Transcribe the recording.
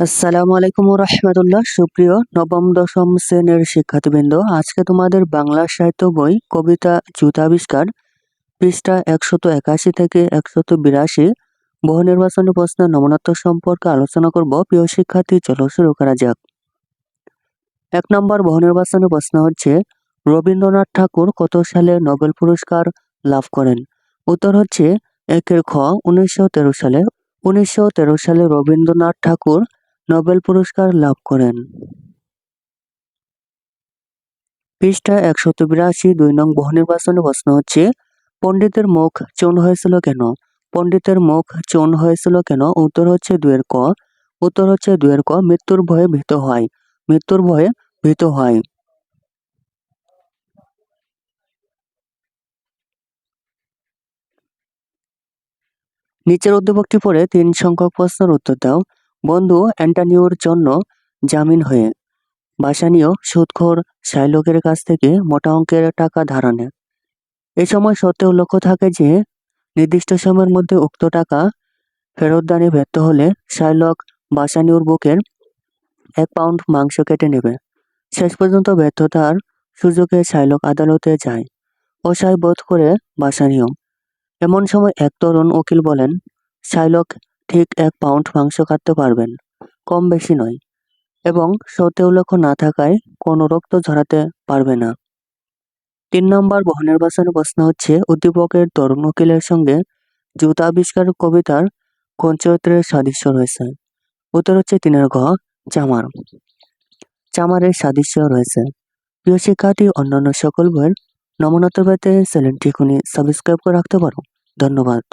আসসালামু আলাইকুম রহমতুল্লাহ। সুপ্রিয় নবম, দশম শ্রেণির শিক্ষার্থীবৃন্দ, আজকে তোমাদের বাংলা সাহিত্য বই কবিতা জুতাবিষ্কার পৃষ্ঠা একশত একাশি থেকে একশত বিরাশি বহু নির্বাচনী প্রশ্নের নমনত্ব সম্পর্কে আলোচনা করব। প্রিয় শিক্ষার্থী, চলো শুরু করা যাক। এক নম্বর বহু নির্বাচনী প্রশ্ন হচ্ছে, রবীন্দ্রনাথ ঠাকুর কত সালে নোবেল পুরস্কার লাভ করেন? উত্তর হচ্ছে, একের খ উনিশশো তেরো সালে। উনিশশো তেরো সালে রবীন্দ্রনাথ ঠাকুর নোবেল পুরস্কার লাভ করেন। পৃষ্ঠা একশত বিরাশি দুই নং বহু নির্বাচনী প্রশ্ন হচ্ছে, পণ্ডিতের মুখ চুন হয়েছিল কেন? পণ্ডিতের মুখ চুন হয়েছিল কেন? উত্তর হচ্ছে দুয়ের ক। উত্তর হচ্ছে দুয়ের ক, মৃত্যুর ভয়ে ভীত হয়। মৃত্যুর ভয়ে ভীত হয়। নিচের উদ্দীপকটি পড়ে তিন সংখ্যক প্রশ্নের উত্তর দাও। বন্ধু অ্যান্টানিওর জন্য জামিন হয়ে। বাসানীয় সুদখোর শাইলকের কাছ থেকে মোটা অঙ্কের টাকা ধার আনে এ সময় সত্ত্বেও লক্ষ্য থাকে যে, নির্দিষ্ট সময়ের মধ্যে উক্ত টাকা ফেরতদানে ব্যর্থ হলে শাইলক বাসানিউর বুকের এক পাউন্ড মাংস কেটে নেবে। শেষ পর্যন্ত ব্যর্থতার সুযোগে শাইলক আদালতে যায় অসহায় বোধ করে বাসানিও। এমন সময় এক তরুণ উকিল বলেন, শাইলক ঠিক এক পাউন্ড মাংস কাটতে পারবেন কম বেশি নয়। এবং সত্ত্বেও লক্ষ্য না থাকায় কোনো রক্ত ঝরাতে পারবে না। তিন নম্বর বহু নির্বাচনী প্রশ্ন হচ্ছে উদ্দীপকের তরুণ উকিলের সঙ্গে জুতা আবিষ্কার কবিতার কোন চরিত্রের সাদৃশ্য রয়েছে। উত্তর হচ্ছে তিনের ঘ, চামার। চামারের সাদৃশ্য রয়েছে। প্রিয় শিক্ষার্থী, অন্যান্য সকল বইয়ের নমনত্ব পেতে চ্যানেলটি এখনই সাবস্ক্রাইব করে রাখতে পারো। ধন্যবাদ।